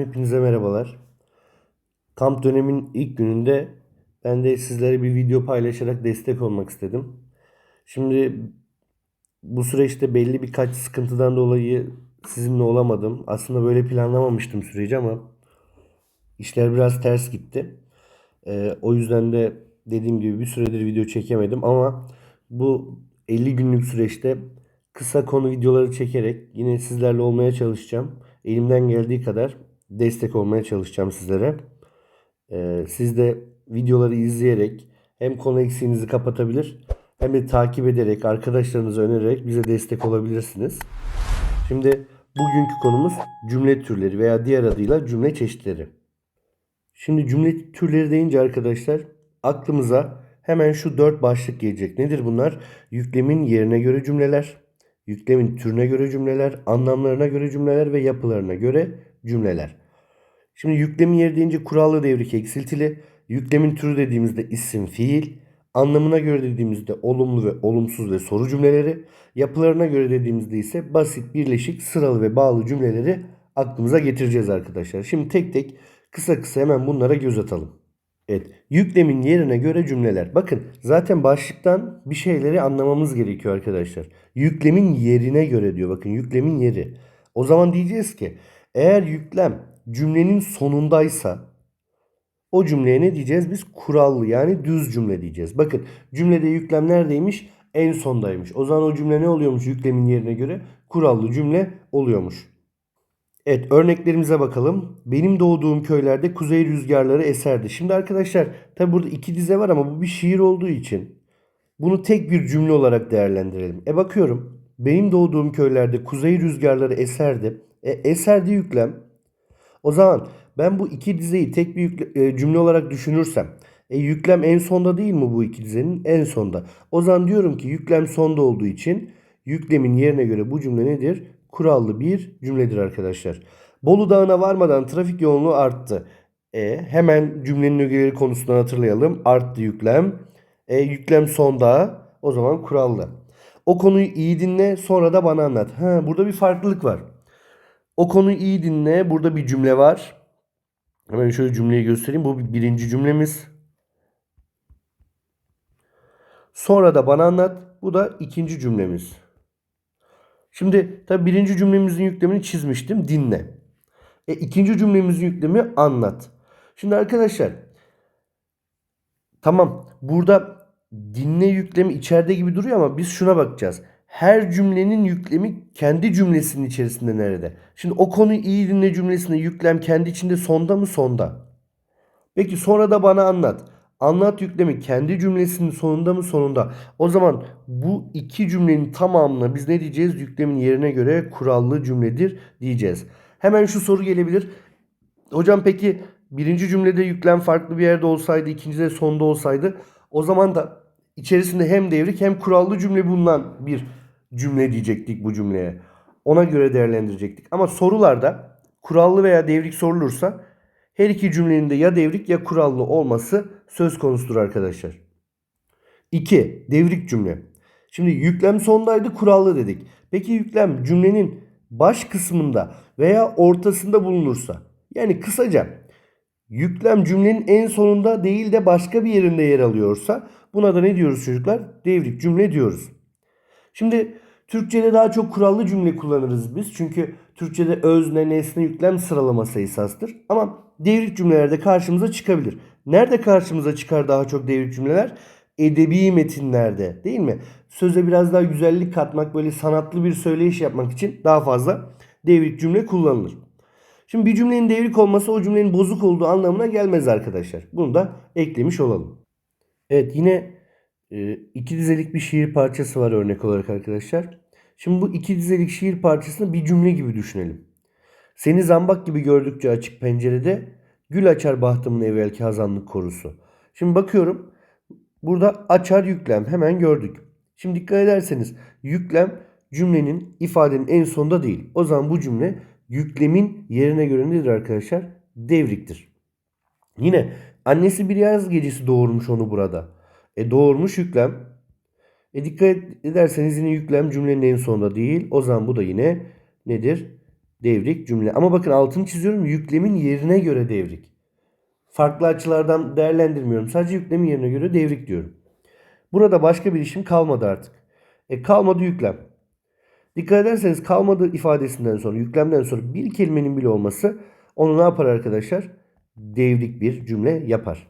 hepinize merhabalar. Kamp dönemin ilk gününde ben de sizlere bir video paylaşarak destek olmak istedim. Şimdi bu süreçte belli birkaç sıkıntıdan dolayı sizinle olamadım. Aslında böyle planlamamıştım süreci ama işler biraz ters gitti. Ee, o yüzden de dediğim gibi bir süredir video çekemedim ama bu 50 günlük süreçte kısa konu videoları çekerek yine sizlerle olmaya çalışacağım. Elimden geldiği kadar destek olmaya çalışacağım sizlere. Ee, siz de videoları izleyerek hem konu eksiğinizi kapatabilir hem de takip ederek arkadaşlarınıza önererek bize destek olabilirsiniz. Şimdi bugünkü konumuz cümle türleri veya diğer adıyla cümle çeşitleri. Şimdi cümle türleri deyince arkadaşlar aklımıza hemen şu dört başlık gelecek. Nedir bunlar? Yüklemin yerine göre cümleler, yüklemin türüne göre cümleler, anlamlarına göre cümleler ve yapılarına göre cümleler. Şimdi yüklemin yeri deyince kurallı devrik eksiltili, yüklemin türü dediğimizde isim, fiil, anlamına göre dediğimizde olumlu ve olumsuz ve soru cümleleri, yapılarına göre dediğimizde ise basit, birleşik, sıralı ve bağlı cümleleri aklımıza getireceğiz arkadaşlar. Şimdi tek tek kısa kısa hemen bunlara göz atalım. Evet, yüklemin yerine göre cümleler. Bakın zaten başlıktan bir şeyleri anlamamız gerekiyor arkadaşlar. Yüklemin yerine göre diyor. Bakın yüklemin yeri. O zaman diyeceğiz ki eğer yüklem cümlenin sonundaysa o cümleye ne diyeceğiz? Biz kurallı yani düz cümle diyeceğiz. Bakın cümlede yüklem neredeymiş? En sondaymış. O zaman o cümle ne oluyormuş yüklemin yerine göre? Kurallı cümle oluyormuş. Evet örneklerimize bakalım. Benim doğduğum köylerde kuzey rüzgarları eserdi. Şimdi arkadaşlar tabi burada iki dize var ama bu bir şiir olduğu için bunu tek bir cümle olarak değerlendirelim. E bakıyorum. Benim doğduğum köylerde kuzey rüzgarları eserdi. E eserdi yüklem. O zaman ben bu iki dizeyi tek bir yükle, e, cümle olarak düşünürsem e, yüklem en sonda değil mi bu iki dizenin? En sonda. O zaman diyorum ki yüklem sonda olduğu için yüklemin yerine göre bu cümle nedir? Kurallı bir cümledir arkadaşlar. Bolu Dağı'na varmadan trafik yoğunluğu arttı. E, hemen cümlenin ögeleri konusundan hatırlayalım. Arttı yüklem. E, yüklem sonda. O zaman kurallı. O konuyu iyi dinle sonra da bana anlat. Ha, burada bir farklılık var. O konuyu iyi dinle. Burada bir cümle var. Hemen şöyle cümleyi göstereyim. Bu birinci cümlemiz. Sonra da bana anlat. Bu da ikinci cümlemiz. Şimdi tabi birinci cümlemizin yüklemini çizmiştim. Dinle. E, ikinci cümlemizin yüklemi anlat. Şimdi arkadaşlar tamam burada dinle yüklemi içeride gibi duruyor ama biz şuna bakacağız. Her cümlenin yüklemi kendi cümlesinin içerisinde nerede? Şimdi o konuyu iyi dinle cümlesinde yüklem kendi içinde sonda mı sonda? Peki sonra da bana anlat. Anlat yüklemi kendi cümlesinin sonunda mı sonunda? O zaman bu iki cümlenin tamamına biz ne diyeceğiz? Yüklemin yerine göre kurallı cümledir diyeceğiz. Hemen şu soru gelebilir. Hocam peki birinci cümlede yüklem farklı bir yerde olsaydı, ikincide sonda olsaydı o zaman da içerisinde hem devrik hem kurallı cümle bulunan bir cümle diyecektik bu cümleye. Ona göre değerlendirecektik. Ama sorularda kurallı veya devrik sorulursa her iki cümlenin de ya devrik ya kurallı olması söz konusudur arkadaşlar. 2. Devrik cümle. Şimdi yüklem sondaydı kurallı dedik. Peki yüklem cümlenin baş kısmında veya ortasında bulunursa yani kısaca yüklem cümlenin en sonunda değil de başka bir yerinde yer alıyorsa buna da ne diyoruz çocuklar? Devrik cümle diyoruz. Şimdi Türkçe'de daha çok kurallı cümle kullanırız biz. Çünkü Türkçe'de özne, nesne, yüklem sıralaması esastır. Ama devrik cümlelerde karşımıza çıkabilir. Nerede karşımıza çıkar daha çok devrik cümleler? Edebi metinlerde değil mi? Söze biraz daha güzellik katmak, böyle sanatlı bir söyleyiş yapmak için daha fazla devrik cümle kullanılır. Şimdi bir cümlenin devrik olması o cümlenin bozuk olduğu anlamına gelmez arkadaşlar. Bunu da eklemiş olalım. Evet yine e, iki dizelik bir şiir parçası var örnek olarak arkadaşlar. Şimdi bu iki dizelik şiir parçasını bir cümle gibi düşünelim. Seni zambak gibi gördükçe açık pencerede gül açar bahtımın evvelki hazanlık korusu. Şimdi bakıyorum burada açar yüklem hemen gördük. Şimdi dikkat ederseniz yüklem cümlenin ifadenin en sonunda değil. O zaman bu cümle yüklemin yerine göre nedir arkadaşlar? Devriktir. Yine annesi bir yaz gecesi doğurmuş onu burada. E doğurmuş yüklem. E dikkat ederseniz yine yüklem cümlenin en sonunda değil. O zaman bu da yine nedir? Devrik cümle. Ama bakın altını çiziyorum. Yüklemin yerine göre devrik. Farklı açılardan değerlendirmiyorum. Sadece yüklemin yerine göre devrik diyorum. Burada başka bir işim kalmadı artık. E kalmadı yüklem. Dikkat ederseniz kalmadı ifadesinden sonra, yüklemden sonra bir kelimenin bile olması onu ne yapar arkadaşlar? Devrik bir cümle yapar.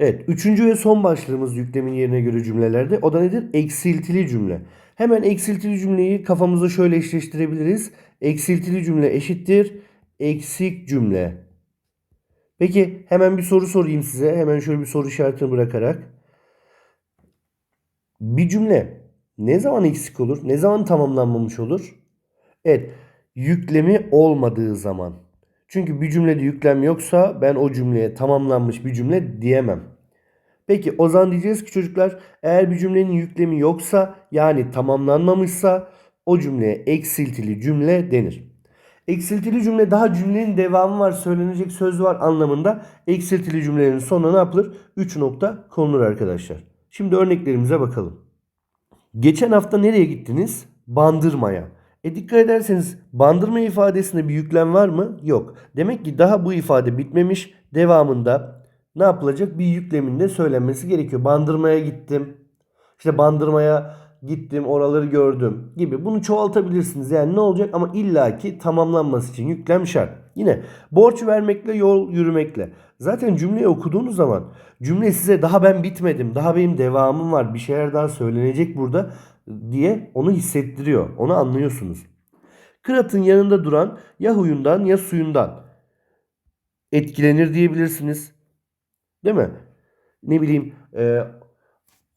Evet, üçüncü ve son başlığımız yüklemin yerine göre cümlelerde. O da nedir? Eksiltili cümle. Hemen eksiltili cümleyi kafamızda şöyle eşleştirebiliriz. Eksiltili cümle eşittir eksik cümle. Peki hemen bir soru sorayım size. Hemen şöyle bir soru işaretini bırakarak. Bir cümle ne zaman eksik olur? Ne zaman tamamlanmamış olur? Evet, yüklemi olmadığı zaman. Çünkü bir cümlede yüklem yoksa ben o cümleye tamamlanmış bir cümle diyemem. Peki o zaman diyeceğiz ki çocuklar eğer bir cümlenin yüklemi yoksa yani tamamlanmamışsa o cümleye eksiltili cümle denir. Eksiltili cümle daha cümlenin devamı var, söylenecek söz var anlamında. Eksiltili cümlelerin sonuna ne yapılır? 3 nokta konulur arkadaşlar. Şimdi örneklerimize bakalım. Geçen hafta nereye gittiniz? Bandırmaya. E dikkat ederseniz bandırma ifadesinde bir yüklem var mı? Yok. Demek ki daha bu ifade bitmemiş. Devamında ne yapılacak? Bir yüklemin de söylenmesi gerekiyor. Bandırmaya gittim. İşte bandırmaya gittim, oraları gördüm gibi. Bunu çoğaltabilirsiniz. Yani ne olacak? Ama illaki tamamlanması için yüklem şart. Yine borç vermekle, yol yürümekle. Zaten cümleyi okuduğunuz zaman cümle size daha ben bitmedim, daha benim devamım var, bir şeyler daha söylenecek burada diye onu hissettiriyor. Onu anlıyorsunuz. Kıratın yanında duran ya huyundan ya suyundan etkilenir diyebilirsiniz. Değil mi? Ne bileyim e,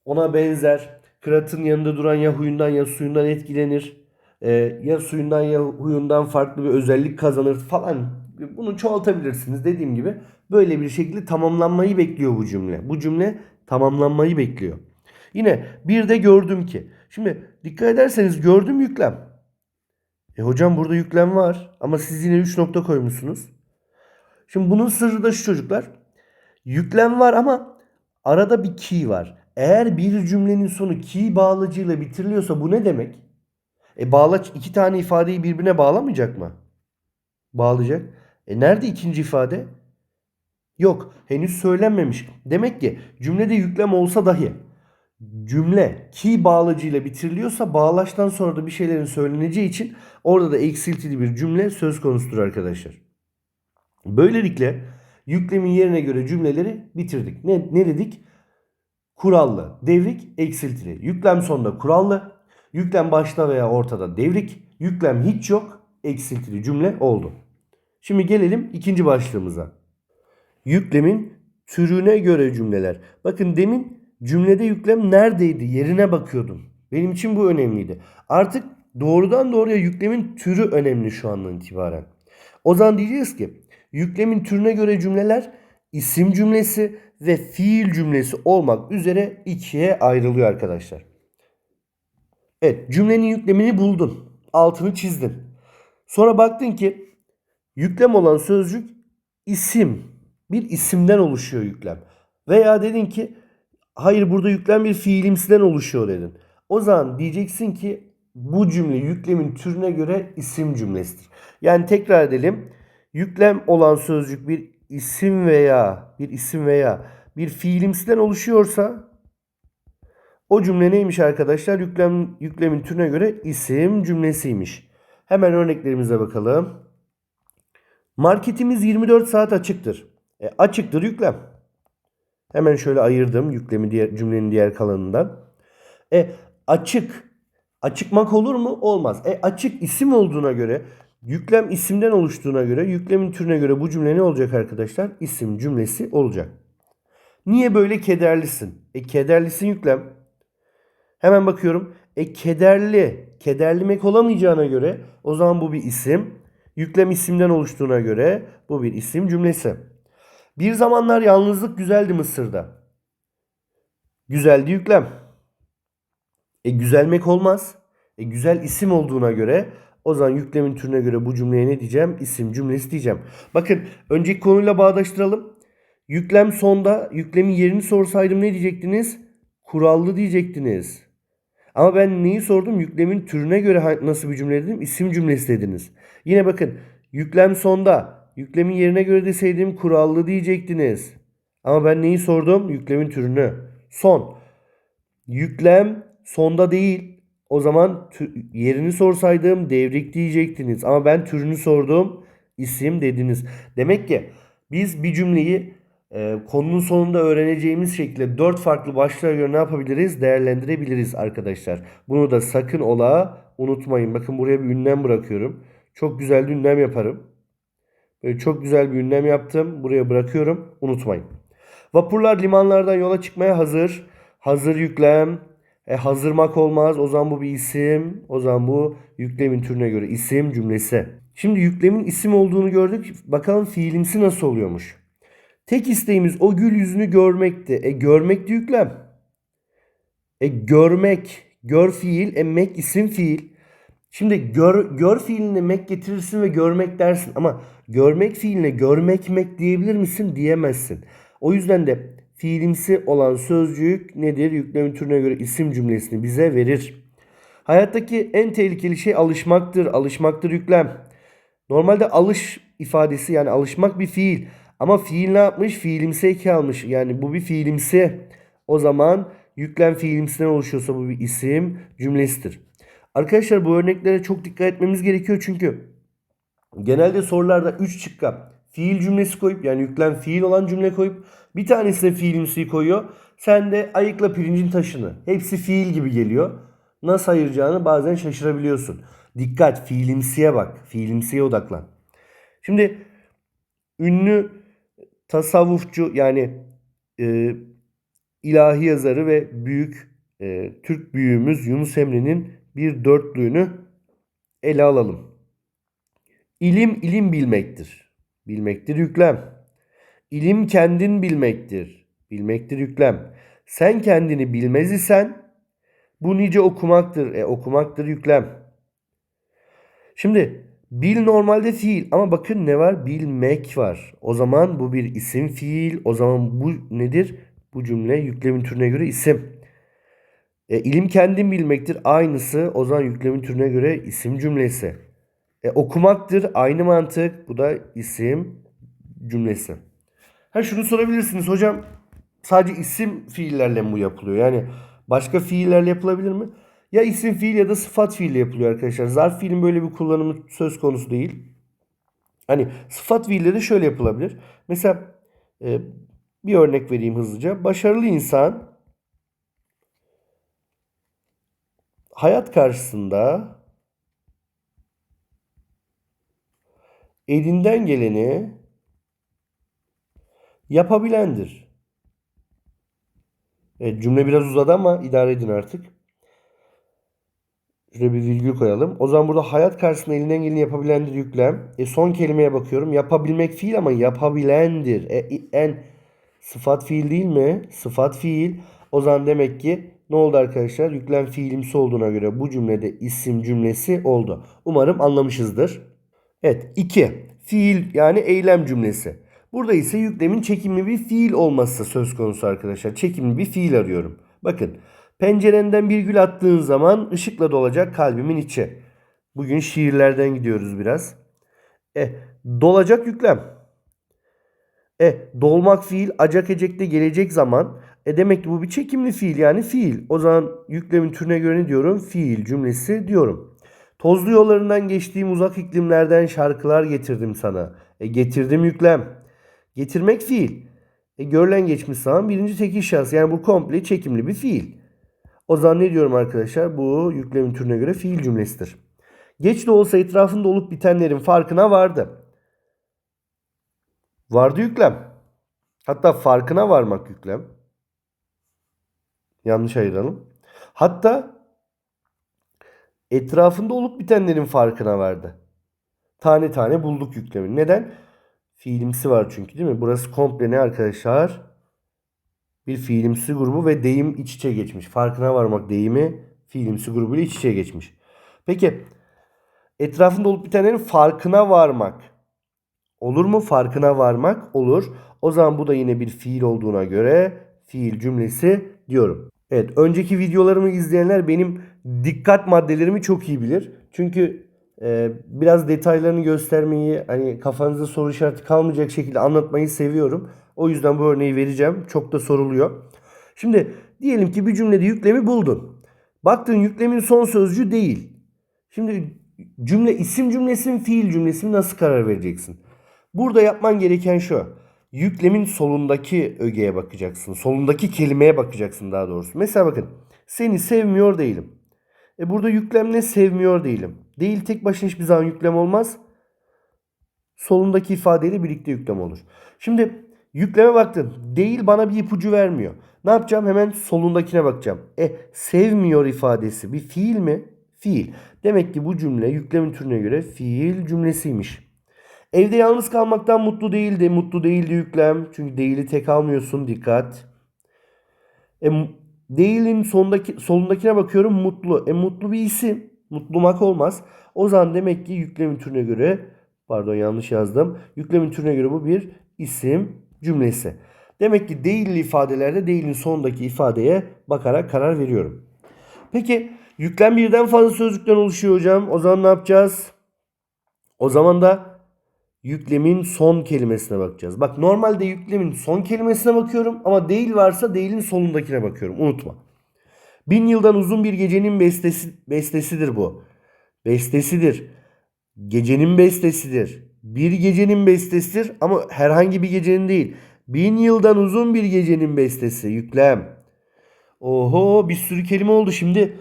ona benzer. Kıratın yanında duran ya huyundan ya suyundan etkilenir. E, ya suyundan ya huyundan farklı bir özellik kazanır falan. Bunu çoğaltabilirsiniz. Dediğim gibi böyle bir şekilde tamamlanmayı bekliyor bu cümle. Bu cümle tamamlanmayı bekliyor. Yine bir de gördüm ki. Şimdi dikkat ederseniz gördüm yüklem. E hocam burada yüklem var ama siz yine 3 nokta koymuşsunuz. Şimdi bunun sırrı da şu çocuklar. Yüklem var ama arada bir key var. Eğer bir cümlenin sonu key bağlacıyla bitiriliyorsa bu ne demek? E bağlaç iki tane ifadeyi birbirine bağlamayacak mı? Bağlayacak. E nerede ikinci ifade? Yok. Henüz söylenmemiş. Demek ki cümlede yüklem olsa dahi cümle key bağlacıyla bitiriliyorsa bağlaçtan sonra da bir şeylerin söyleneceği için orada da eksiltili bir cümle söz konusudur arkadaşlar. Böylelikle yüklemin yerine göre cümleleri bitirdik. Ne, ne dedik? Kurallı, devrik, eksiltili. Yüklem sonunda kurallı, yüklem başta veya ortada devrik, yüklem hiç yok, eksiltili cümle oldu. Şimdi gelelim ikinci başlığımıza. Yüklemin türüne göre cümleler. Bakın demin cümlede yüklem neredeydi? Yerine bakıyordum. Benim için bu önemliydi. Artık doğrudan doğruya yüklemin türü önemli şu andan itibaren. O zaman diyeceğiz ki yüklemin türüne göre cümleler isim cümlesi ve fiil cümlesi olmak üzere ikiye ayrılıyor arkadaşlar. Evet cümlenin yüklemini buldun. Altını çizdin. Sonra baktın ki yüklem olan sözcük isim. Bir isimden oluşuyor yüklem. Veya dedin ki hayır burada yüklem bir fiilimsiden oluşuyor dedin. O zaman diyeceksin ki bu cümle yüklemin türüne göre isim cümlesidir. Yani tekrar edelim. Yüklem olan sözcük bir isim veya bir isim veya bir fiilimsiden oluşuyorsa o cümle neymiş arkadaşlar? Yüklem, yüklemin türüne göre isim cümlesiymiş. Hemen örneklerimize bakalım. Marketimiz 24 saat açıktır. E, açıktır yüklem. Hemen şöyle ayırdım yüklemi diğer cümlenin diğer kalanından. E açık. Açıkmak olur mu? Olmaz. E açık isim olduğuna göre yüklem isimden oluştuğuna göre yüklemin türüne göre bu cümle ne olacak arkadaşlar? İsim cümlesi olacak. Niye böyle kederlisin? E kederlisin yüklem. Hemen bakıyorum. E kederli. Kederlimek olamayacağına göre o zaman bu bir isim. Yüklem isimden oluştuğuna göre bu bir isim cümlesi. Bir zamanlar yalnızlık güzeldi Mısır'da. Güzeldi yüklem. E güzelmek olmaz. E güzel isim olduğuna göre o zaman yüklemin türüne göre bu cümleye ne diyeceğim? İsim cümlesi diyeceğim. Bakın önceki konuyla bağdaştıralım. Yüklem sonda yüklemin yerini sorsaydım ne diyecektiniz? Kurallı diyecektiniz. Ama ben neyi sordum? Yüklemin türüne göre nasıl bir cümle dedim? İsim cümlesi dediniz. Yine bakın yüklem sonda. Yüklemin yerine göre deseydim kurallı diyecektiniz. Ama ben neyi sordum? Yüklemin türünü. Son. Yüklem sonda değil. O zaman yerini sorsaydım devrik diyecektiniz. Ama ben türünü sordum. isim dediniz. Demek ki biz bir cümleyi e, konunun sonunda öğreneceğimiz şekilde dört farklı başlığa göre ne yapabiliriz? Değerlendirebiliriz arkadaşlar. Bunu da sakın ola unutmayın. Bakın buraya bir ünlem bırakıyorum. Çok güzel bir ünlem yaparım. Böyle çok güzel bir ünlem yaptım. Buraya bırakıyorum. Unutmayın. Vapurlar limanlardan yola çıkmaya hazır. Hazır yüklem. E, hazırmak olmaz. O zaman bu bir isim. O zaman bu yüklemin türüne göre isim cümlesi. Şimdi yüklemin isim olduğunu gördük. Bakalım fiilimsi nasıl oluyormuş. Tek isteğimiz o gül yüzünü görmekti. E görmek de yüklem. E görmek, gör fiil, e mek isim fiil. Şimdi gör, gör fiiline mek getirirsin ve görmek dersin ama görmek fiiline görmek mek diyebilir misin? Diyemezsin. O yüzden de fiilimsi olan sözcük nedir? Yüklemin türüne göre isim cümlesini bize verir. Hayattaki en tehlikeli şey alışmaktır. Alışmaktır yüklem. Normalde alış ifadesi yani alışmak bir fiil. Ama fiil ne yapmış? Fiilimsi eki almış. Yani bu bir fiilimsi. O zaman yüklem fiilimsiden oluşuyorsa bu bir isim cümlesidir. Arkadaşlar bu örneklere çok dikkat etmemiz gerekiyor çünkü genelde sorularda 3 çıkka fiil cümlesi koyup yani yüklem fiil olan cümle koyup bir tanesine fiilimsiyi koyuyor. Sen de ayıkla pirincin taşını. Hepsi fiil gibi geliyor. Nasıl ayıracağını bazen şaşırabiliyorsun. Dikkat fiilimsiye bak. Fiilimsiye odaklan. Şimdi ünlü tasavvufçu yani e, ilahi yazarı ve büyük e, Türk büyüğümüz Yunus Emre'nin bir dörtlüğünü ele alalım. İlim ilim bilmektir. Bilmektir yüklem. İlim kendin bilmektir. Bilmektir yüklem. Sen kendini bilmez isen bu nice okumaktır. E okumaktır yüklem. Şimdi bil normalde fiil ama bakın ne var? Bilmek var. O zaman bu bir isim fiil. O zaman bu nedir? Bu cümle yüklemin türüne göre isim. E, ilim kendin bilmektir. Aynısı o zaman yüklemin türüne göre isim cümlesi. E, okumaktır. Aynı mantık. Bu da isim cümlesi. Ha şunu sorabilirsiniz hocam. Sadece isim fiillerle mi bu yapılıyor? Yani başka fiillerle yapılabilir mi? Ya isim fiil ya da sıfat fiille yapılıyor arkadaşlar. Zarf fiilin böyle bir kullanımı söz konusu değil. Hani sıfat fiille de şöyle yapılabilir. Mesela e, bir örnek vereyim hızlıca. Başarılı insan hayat karşısında elinden geleni yapabilendir. Evet, cümle biraz uzadı ama idare edin artık. Şuraya bir virgül koyalım. O zaman burada hayat karşısında elinden geleni yapabilendir yüklem. E son kelimeye bakıyorum. Yapabilmek fiil ama yapabilendir. E, en sıfat fiil değil mi? Sıfat fiil. O zaman demek ki ne oldu arkadaşlar? Yüklem fiilimsi olduğuna göre bu cümlede isim cümlesi oldu. Umarım anlamışızdır. Evet 2. Fiil yani eylem cümlesi. Burada ise yüklemin çekimli bir fiil olması söz konusu arkadaşlar. Çekimli bir fiil arıyorum. Bakın pencerenden bir gül attığın zaman ışıkla dolacak kalbimin içi. Bugün şiirlerden gidiyoruz biraz. E dolacak yüklem. E dolmak fiil acak ecekte gelecek zaman. E demek ki bu bir çekimli fiil yani fiil. O zaman yüklemin türüne göre ne diyorum? Fiil cümlesi diyorum. Tozlu yollarından geçtiğim uzak iklimlerden şarkılar getirdim sana. E getirdim yüklem. Getirmek fiil. E görülen geçmiş zaman birinci tekil şahıs. Yani bu komple çekimli bir fiil. O zaman ne diyorum arkadaşlar? Bu yüklemin türüne göre fiil cümlesidir. Geç de olsa etrafında olup bitenlerin farkına vardı. Vardı yüklem. Hatta farkına varmak yüklem. Yanlış ayıralım. Hatta etrafında olup bitenlerin farkına vardı. Tane tane bulduk yüklemi. Neden? Fiilimsi var çünkü değil mi? Burası komple ne arkadaşlar? Bir fiilimsi grubu ve deyim iç içe geçmiş. Farkına varmak deyimi fiilimsi grubuyla iç içe geçmiş. Peki etrafında olup bitenlerin farkına varmak. Olur mu? Farkına varmak olur. O zaman bu da yine bir fiil olduğuna göre fiil cümlesi diyorum. Evet, önceki videolarımı izleyenler benim dikkat maddelerimi çok iyi bilir. Çünkü e, biraz detaylarını göstermeyi, hani kafanızda soru işareti kalmayacak şekilde anlatmayı seviyorum. O yüzden bu örneği vereceğim. Çok da soruluyor. Şimdi diyelim ki bir cümlede yüklemi buldun. Baktın yüklemin son sözcüğü değil. Şimdi cümle isim cümlesi mi, fiil cümlesi mi nasıl karar vereceksin? Burada yapman gereken şu. Yüklemin solundaki ögeye bakacaksın. Solundaki kelimeye bakacaksın daha doğrusu. Mesela bakın. Seni sevmiyor değilim. E burada yüklem ne? Sevmiyor değilim. Değil tek başına hiçbir zaman yüklem olmaz. Solundaki ifadeyle birlikte yüklem olur. Şimdi yükleme baktın. Değil bana bir ipucu vermiyor. Ne yapacağım? Hemen solundakine bakacağım. E sevmiyor ifadesi bir fiil mi? Fiil. Demek ki bu cümle yüklemin türüne göre fiil cümlesiymiş. Evde yalnız kalmaktan mutlu değildi. Mutlu değildi yüklem. Çünkü değili tek almıyorsun. Dikkat. E, değilin sondaki, solundakine bakıyorum mutlu. E mutlu bir isim. Mutlumak olmaz. O zaman demek ki yüklemin türüne göre pardon yanlış yazdım. Yüklemin türüne göre bu bir isim cümlesi. Demek ki değilli ifadelerde değilin sonundaki ifadeye bakarak karar veriyorum. Peki yüklem birden fazla sözcükten oluşuyor hocam. O zaman ne yapacağız? O zaman da yüklemin son kelimesine bakacağız. Bak normalde yüklemin son kelimesine bakıyorum ama değil varsa değilin sonundakine bakıyorum. Unutma. Bin yıldan uzun bir gecenin bestesi, bestesidir bu. Bestesidir. Gecenin bestesidir. Bir gecenin bestesidir ama herhangi bir gecenin değil. Bin yıldan uzun bir gecenin bestesi. Yüklem. Oho bir sürü kelime oldu. Şimdi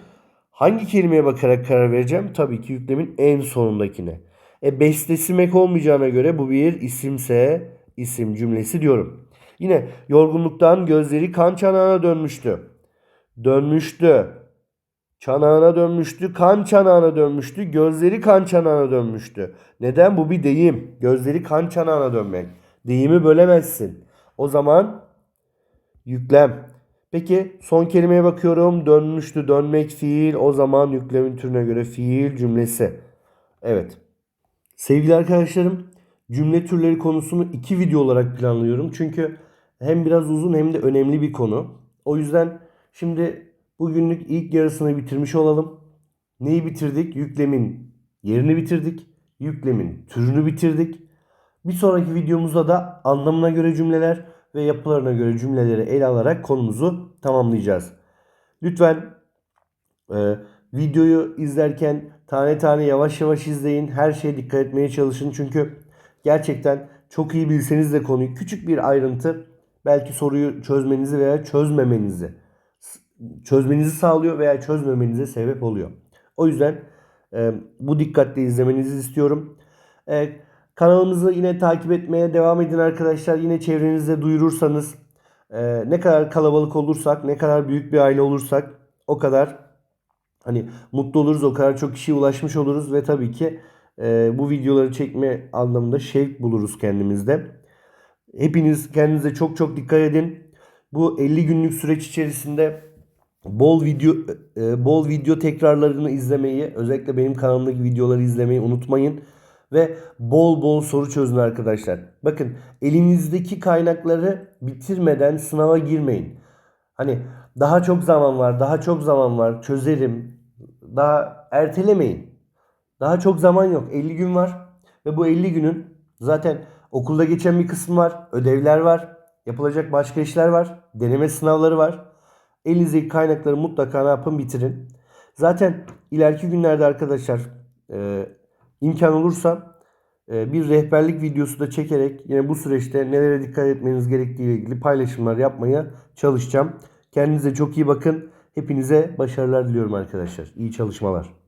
hangi kelimeye bakarak karar vereceğim? Tabii ki yüklemin en sonundakine. E bestesimek olmayacağına göre bu bir isimse isim cümlesi diyorum. Yine yorgunluktan gözleri kan çanağına dönmüştü. Dönmüştü. Çanağına dönmüştü, kan çanağına dönmüştü, gözleri kan çanağına dönmüştü. Neden? Bu bir deyim. Gözleri kan çanağına dönmek. Deyimi bölemezsin. O zaman yüklem. Peki son kelimeye bakıyorum. Dönmüştü, dönmek fiil. O zaman yüklemin türüne göre fiil cümlesi. Evet. Sevgili arkadaşlarım, cümle türleri konusunu iki video olarak planlıyorum. Çünkü hem biraz uzun hem de önemli bir konu. O yüzden şimdi bugünlük ilk yarısını bitirmiş olalım. Neyi bitirdik? Yüklemin yerini bitirdik. Yüklemin türünü bitirdik. Bir sonraki videomuzda da anlamına göre cümleler ve yapılarına göre cümleleri ele alarak konumuzu tamamlayacağız. Lütfen ee, videoyu izlerken tane tane yavaş yavaş izleyin. Her şeye dikkat etmeye çalışın. Çünkü gerçekten çok iyi bilseniz de konuyu küçük bir ayrıntı belki soruyu çözmenizi veya çözmemenizi çözmenizi sağlıyor veya çözmemenize sebep oluyor. O yüzden e, bu dikkatle izlemenizi istiyorum. E, kanalımızı yine takip etmeye devam edin arkadaşlar. Yine çevrenizde duyurursanız e, ne kadar kalabalık olursak, ne kadar büyük bir aile olursak o kadar hani mutlu oluruz, o kadar çok kişiye ulaşmış oluruz ve tabii ki e, bu videoları çekme anlamında şevk buluruz kendimizde. Hepiniz kendinize çok çok dikkat edin. Bu 50 günlük süreç içerisinde bol video e, bol video tekrarlarını izlemeyi, özellikle benim kanalımdaki videoları izlemeyi unutmayın ve bol bol soru çözün arkadaşlar. Bakın elinizdeki kaynakları bitirmeden sınava girmeyin. Hani daha çok zaman var, daha çok zaman var, çözerim. Daha ertelemeyin. Daha çok zaman yok. 50 gün var ve bu 50 günün zaten okulda geçen bir kısmı var, ödevler var, yapılacak başka işler var, deneme sınavları var. Elinizdeki kaynakları mutlaka ne yapın bitirin. Zaten ileriki günlerde arkadaşlar e, imkan olursa e, bir rehberlik videosu da çekerek yine bu süreçte nelere dikkat etmeniz gerektiği ile ilgili paylaşımlar yapmaya çalışacağım. Kendinize çok iyi bakın. Hepinize başarılar diliyorum arkadaşlar. İyi çalışmalar.